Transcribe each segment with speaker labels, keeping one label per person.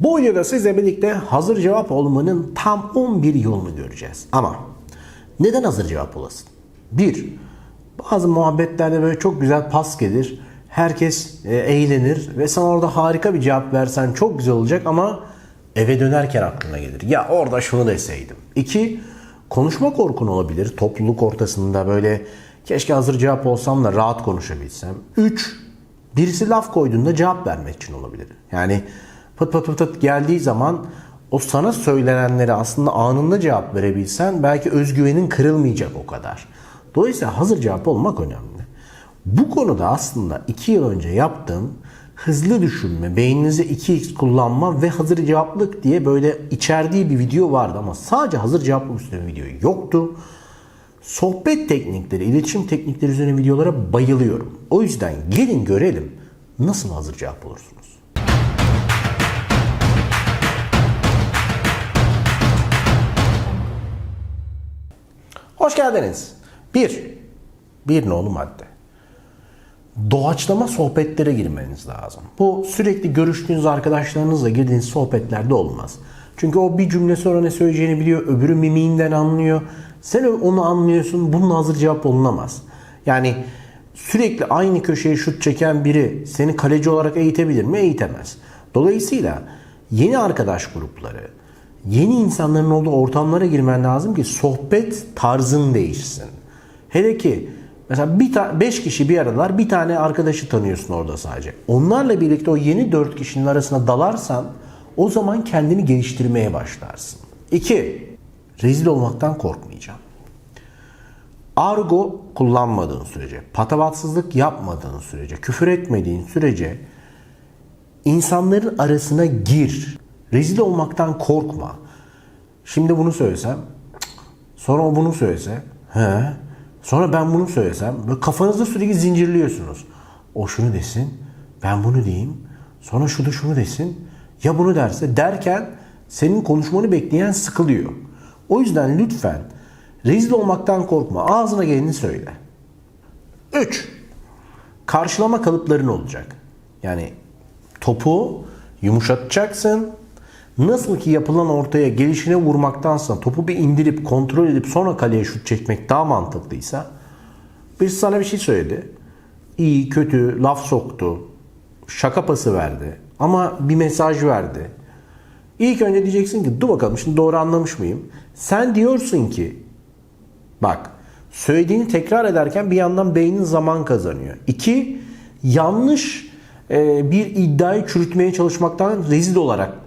Speaker 1: Bu videoda sizle birlikte hazır cevap olmanın tam 11 yolunu göreceğiz. Ama neden hazır cevap olasın? 1. Bazı muhabbetlerde böyle çok güzel pas gelir. Herkes e, eğlenir ve sen orada harika bir cevap versen çok güzel olacak ama eve dönerken aklına gelir. Ya orada şunu deseydim. 2. Konuşma korkun olabilir. Topluluk ortasında böyle keşke hazır cevap olsam da rahat konuşabilsem. 3. Birisi laf koyduğunda cevap vermek için olabilir. Yani pıt pıt pıt geldiği zaman o sana söylenenlere aslında anında cevap verebilsen belki özgüvenin kırılmayacak o kadar. Dolayısıyla hazır cevap olmak önemli. Bu konuda aslında 2 yıl önce yaptığım hızlı düşünme, beyninizi 2x kullanma ve hazır cevaplık diye böyle içerdiği bir video vardı ama sadece hazır cevaplık üstüne video yoktu. Sohbet teknikleri, iletişim teknikleri üzerine videolara bayılıyorum. O yüzden gelin görelim nasıl hazır cevap olursunuz. Hoş geldiniz. Bir, bir nolu madde. Doğaçlama sohbetlere girmeniz lazım. Bu sürekli görüştüğünüz arkadaşlarınızla girdiğiniz sohbetlerde olmaz. Çünkü o bir cümle sonra ne söyleyeceğini biliyor, öbürü mimiğinden anlıyor. Sen onu anlıyorsun, bunun hazır cevap olunamaz. Yani sürekli aynı köşeye şut çeken biri seni kaleci olarak eğitebilir mi? Eğitemez. Dolayısıyla yeni arkadaş grupları, yeni insanların olduğu ortamlara girmen lazım ki sohbet tarzın değişsin. Hele ki mesela bir ta- beş kişi bir aradalar, bir tane arkadaşı tanıyorsun orada sadece. Onlarla birlikte o yeni dört kişinin arasına dalarsan o zaman kendini geliştirmeye başlarsın. İki, rezil olmaktan korkmayacağım. Argo kullanmadığın sürece, patavatsızlık yapmadığın sürece, küfür etmediğin sürece insanların arasına gir. Rezil olmaktan korkma. Şimdi bunu söylesem, sonra o bunu söylese, he, sonra ben bunu söylesem, böyle kafanızda sürekli zincirliyorsunuz. O şunu desin, ben bunu diyeyim, sonra şu da şunu desin, ya bunu derse derken senin konuşmanı bekleyen sıkılıyor. O yüzden lütfen rezil olmaktan korkma, ağzına geleni söyle. 3. Karşılama kalıpların olacak. Yani topu yumuşatacaksın. Nasıl ki yapılan ortaya gelişine vurmaktansa topu bir indirip kontrol edip sonra kaleye şut çekmek daha mantıklıysa birisi sana bir şey söyledi. İyi, kötü, laf soktu. Şaka pası verdi. Ama bir mesaj verdi. İlk önce diyeceksin ki dur bakalım şimdi doğru anlamış mıyım? Sen diyorsun ki Bak söylediğini tekrar ederken bir yandan beynin zaman kazanıyor. İki, yanlış bir iddiayı çürütmeye çalışmaktan rezil olarak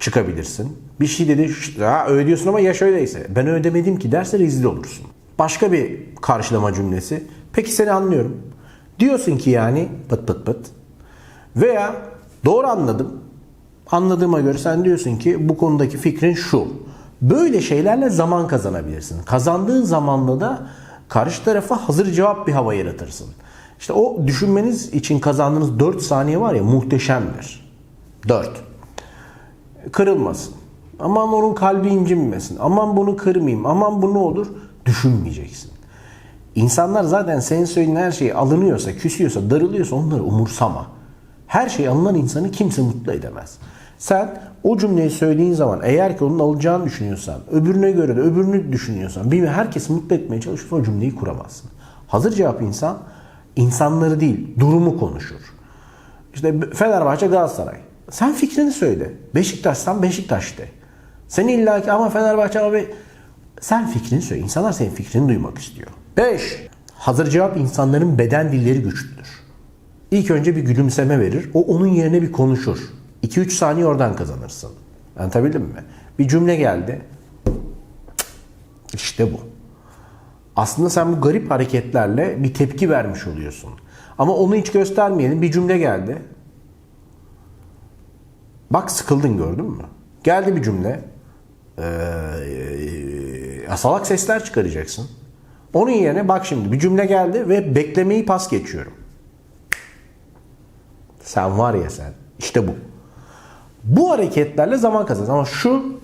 Speaker 1: çıkabilirsin. Bir şey dedi, ha öyle diyorsun ama ya şöyleyse. Ben öyle demedim ki derse rezil olursun. Başka bir karşılama cümlesi. Peki seni anlıyorum. Diyorsun ki yani pıt pıt pıt. Veya doğru anladım. Anladığıma göre sen diyorsun ki bu konudaki fikrin şu. Böyle şeylerle zaman kazanabilirsin. Kazandığın zamanla da karşı tarafa hazır cevap bir hava yaratırsın. İşte o düşünmeniz için kazandığınız 4 saniye var ya muhteşemdir. 4. Kırılmasın. Aman onun kalbi incinmesin. Aman bunu kırmayayım. Aman bu ne olur? Düşünmeyeceksin. İnsanlar zaten senin söylediğin her şey alınıyorsa, küsüyorsa, darılıyorsa onları umursama. Her şey alınan insanı kimse mutlu edemez. Sen o cümleyi söylediğin zaman eğer ki onun alacağını düşünüyorsan, öbürüne göre de öbürünü düşünüyorsan, bir herkesi mutlu etmeye çalışırsan o cümleyi kuramazsın. Hazır cevap insan, insanları değil, durumu konuşur. İşte Fenerbahçe Galatasaray. Sen fikrini söyle. Beşiktaş'san Beşiktaş de. Sen illaki ama Fenerbahçe abi sen fikrini söyle. İnsanlar senin fikrini duymak istiyor. 5. Hazır cevap insanların beden dilleri güçlüdür. İlk önce bir gülümseme verir. O onun yerine bir konuşur. 2-3 saniye oradan kazanırsın. Anlatabildim mi? Bir cümle geldi. İşte bu. Aslında sen bu garip hareketlerle bir tepki vermiş oluyorsun. Ama onu hiç göstermeyelim. Bir cümle geldi. Bak sıkıldın gördün mü? Geldi bir cümle. Ee, salak sesler çıkaracaksın. Onun yerine bak şimdi bir cümle geldi ve beklemeyi pas geçiyorum. Sen var ya sen. İşte bu. Bu hareketlerle zaman kazanırsın. Ama şu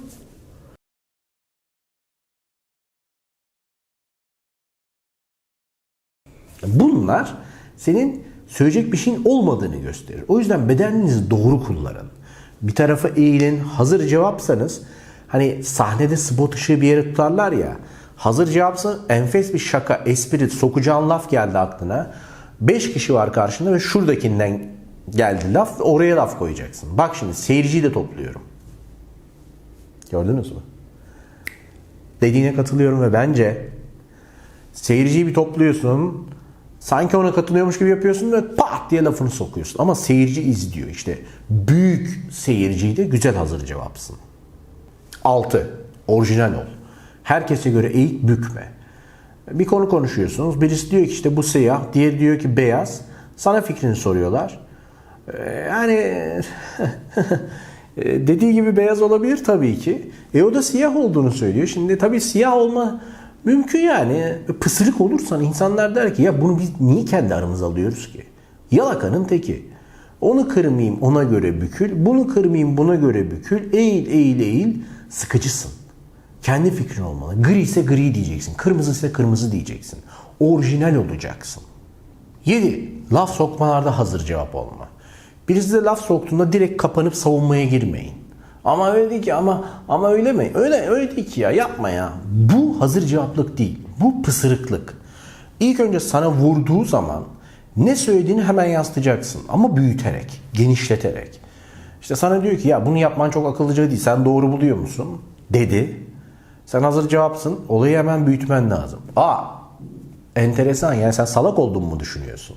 Speaker 1: bunlar senin söyleyecek bir şeyin olmadığını gösterir. O yüzden bedeninizi doğru kullanın. Bir tarafa eğilin. Hazır cevapsanız hani sahnede spot ışığı bir yere tutarlar ya. Hazır cevapsa enfes bir şaka, espri, sokacağın laf geldi aklına. 5 kişi var karşında ve şuradakinden geldi laf oraya laf koyacaksın. Bak şimdi seyirciyi de topluyorum. Gördünüz mü? Dediğine katılıyorum ve bence seyirciyi bir topluyorsun. Sanki ona katılıyormuş gibi yapıyorsun ve pat diye lafını sokuyorsun. Ama seyirci izliyor işte. Büyük seyirciyle güzel hazır cevapsın. 6. Orijinal ol. Herkese göre eğik bükme. Bir konu konuşuyorsunuz. Birisi diyor ki işte bu siyah, diğeri diyor ki beyaz. Sana fikrini soruyorlar. Ee, Yani e, dediği gibi beyaz olabilir tabii ki. E o da siyah olduğunu söylüyor. Şimdi tabii siyah olma mümkün yani. Pısırık olursan insanlar der ki ya bunu biz niye kendi aramıza alıyoruz ki? Yalakanın teki. Onu kırmayayım ona göre bükül. Bunu kırmayayım buna göre bükül. Eğil eğil eğil. Sıkıcısın. Kendi fikrin olmalı. Gri ise gri diyeceksin. Kırmızı ise kırmızı diyeceksin. Orijinal olacaksın. 7. Laf sokmalarda hazır cevap olma. Birisi de laf soktuğunda direkt kapanıp savunmaya girmeyin. Ama öyle değil ki ama ama öyle mi? Öyle öyle değil ki ya yapma ya. Bu hazır cevaplık değil. Bu pısırıklık. İlk önce sana vurduğu zaman ne söylediğini hemen yansıtacaksın ama büyüterek, genişleterek. İşte sana diyor ki ya bunu yapman çok akıllıca değil. Sen doğru buluyor musun? Dedi. Sen hazır cevapsın. Olayı hemen büyütmen lazım. Aa enteresan yani sen salak olduğunu mu düşünüyorsun?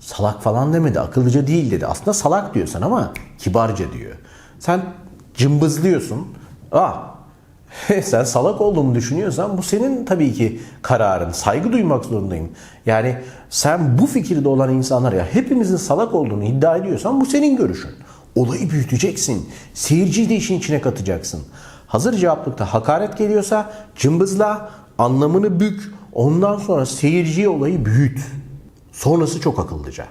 Speaker 1: Salak falan demedi. Akıllıca değil dedi. Aslında salak diyorsun ama kibarca diyor. Sen cımbızlıyorsun. Aa sen salak olduğumu düşünüyorsan bu senin tabii ki kararın. Saygı duymak zorundayım. Yani sen bu fikirde olan insanlar ya hepimizin salak olduğunu iddia ediyorsan bu senin görüşün. Olayı büyüteceksin. Seyirciyi de işin içine katacaksın. Hazır cevaplıkta hakaret geliyorsa cımbızla, anlamını bük. Ondan sonra seyirciye olayı büyüt. Sonrası çok akıllıca.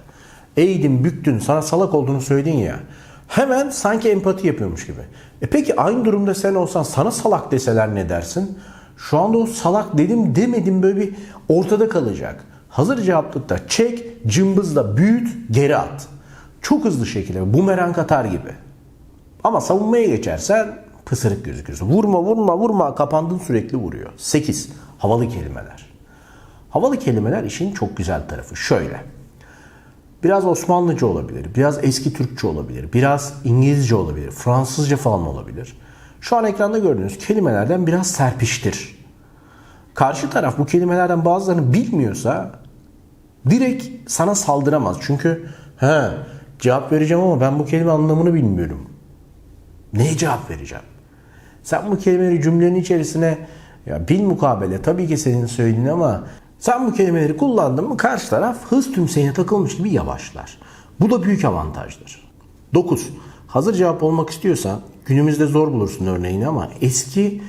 Speaker 1: Eğdin, büktün, sana salak olduğunu söyledin ya. Hemen sanki empati yapıyormuş gibi. E peki aynı durumda sen olsan sana salak deseler ne dersin? Şu anda o salak dedim demedim böyle bir ortada kalacak. Hazır cevaplıkta çek, cımbızla büyüt, geri at. Çok hızlı şekilde bumerang atar gibi. Ama savunmaya geçersen pısırık gözüküyorsun. Vurma vurma vurma kapandın sürekli vuruyor. 8. Havalı kelimeler. Havalı kelimeler işin çok güzel tarafı. Şöyle. Biraz Osmanlıca olabilir, biraz eski Türkçe olabilir, biraz İngilizce olabilir, Fransızca falan olabilir. Şu an ekranda gördüğünüz kelimelerden biraz serpiştir. Karşı taraf bu kelimelerden bazılarını bilmiyorsa direkt sana saldıramaz. Çünkü he cevap vereceğim ama ben bu kelime anlamını bilmiyorum. Neye cevap vereceğim? Sen bu kelimeleri cümlenin içerisine ya bil mukabele tabii ki senin söylediğin ama sen bu kelimeleri kullandın mı karşı taraf hız tümseyine takılmış gibi yavaşlar. Bu da büyük avantajdır. 9. Hazır cevap olmak istiyorsan günümüzde zor bulursun örneğini ama eski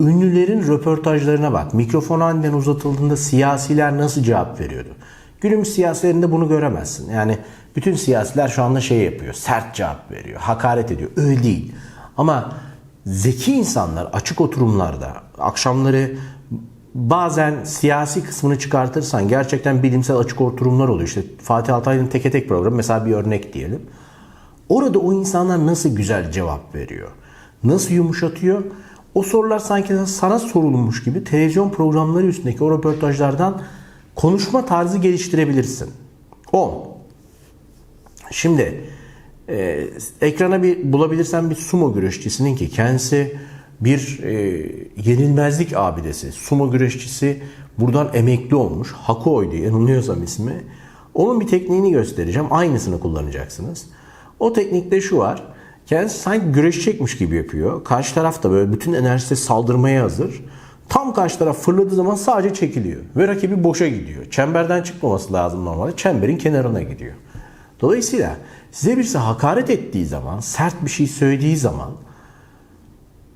Speaker 1: ünlülerin röportajlarına bak. Mikrofon aniden uzatıldığında siyasiler nasıl cevap veriyordu? Günümüz siyasilerinde bunu göremezsin. Yani bütün siyasiler şu anda şey yapıyor. Sert cevap veriyor. Hakaret ediyor. Öyle değil. Ama zeki insanlar açık oturumlarda akşamları bazen siyasi kısmını çıkartırsan gerçekten bilimsel açık oturumlar oluyor. İşte Fatih Altaylı'nın teke tek programı mesela bir örnek diyelim. Orada o insanlar nasıl güzel cevap veriyor? Nasıl yumuşatıyor? O sorular sanki sana sorulmuş gibi televizyon programları üstündeki o röportajlardan konuşma tarzı geliştirebilirsin. 10. Şimdi e, ekrana bir bulabilirsen bir sumo güreşçisinin ki kendisi bir e, yenilmezlik abidesi. Sumo güreşçisi buradan emekli olmuş. Hakuo'ydu yanılmıyorsam ismi. Onun bir tekniğini göstereceğim. Aynısını kullanacaksınız. O teknikte şu var. Kendisi sanki güreşecekmiş gibi yapıyor. Karşı taraf da böyle bütün enerjisi saldırmaya hazır. Tam karşı taraf fırladığı zaman sadece çekiliyor. Ve rakibi boşa gidiyor. Çemberden çıkmaması lazım normalde. Çemberin kenarına gidiyor. Dolayısıyla size birisi hakaret ettiği zaman, sert bir şey söylediği zaman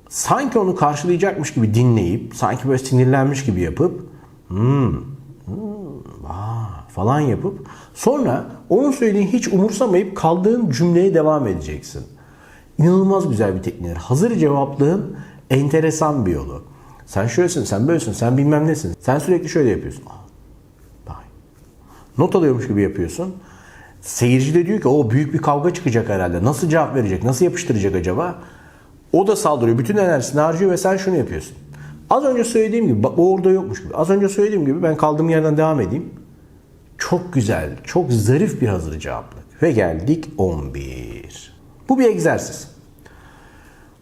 Speaker 1: sanki onu karşılayacakmış gibi dinleyip, sanki böyle sinirlenmiş gibi yapıp hmm, hmm, vah, falan yapıp sonra onun söylediğini hiç umursamayıp kaldığın cümleye devam edeceksin. İnanılmaz güzel bir teknik. Hazır cevaplığın enteresan bir yolu. Sen şöylesin, sen böylesin, sen bilmem nesin. Sen sürekli şöyle yapıyorsun. Not alıyormuş gibi yapıyorsun. Seyirci de diyor ki o büyük bir kavga çıkacak herhalde. Nasıl cevap verecek? Nasıl yapıştıracak acaba? O da saldırıyor. Bütün enerjisini harcıyor ve sen şunu yapıyorsun. Az önce söylediğim gibi bak o orada yokmuş gibi. Az önce söylediğim gibi ben kaldığım yerden devam edeyim. Çok güzel, çok zarif bir hazır cevaplık. Ve geldik 11. Bu bir egzersiz.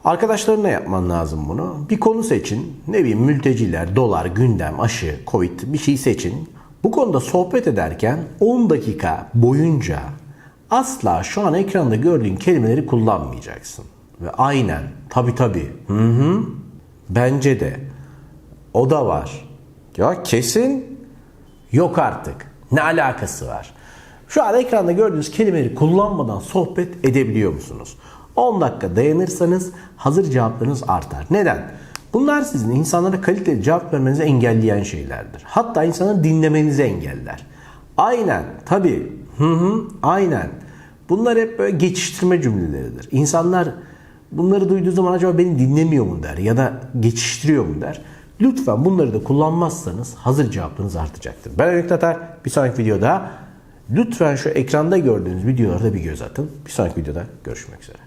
Speaker 1: Arkadaşlarına yapman lazım bunu. Bir konu seçin. Ne bileyim mülteciler, dolar, gündem, aşı, covid bir şey seçin. Bu konuda sohbet ederken 10 dakika boyunca asla şu an ekranda gördüğün kelimeleri kullanmayacaksın. Ve aynen tabi tabi hı hı bence de o da var. Ya kesin yok artık. Ne alakası var? Şu an ekranda gördüğünüz kelimeleri kullanmadan sohbet edebiliyor musunuz? 10 dakika dayanırsanız hazır cevaplarınız artar. Neden? Bunlar sizin insanlara kaliteli cevap vermenizi engelleyen şeylerdir. Hatta insanları dinlemenizi engeller. Aynen, tabii, hı hı, aynen. Bunlar hep böyle geçiştirme cümleleridir. İnsanlar bunları duyduğu zaman acaba beni dinlemiyor mu der ya da geçiştiriyor mu der. Lütfen bunları da kullanmazsanız hazır cevaplarınız artacaktır. Ben Örnek Tatar. Bir sonraki videoda lütfen şu ekranda gördüğünüz videolara da bir göz atın. Bir sonraki videoda görüşmek üzere.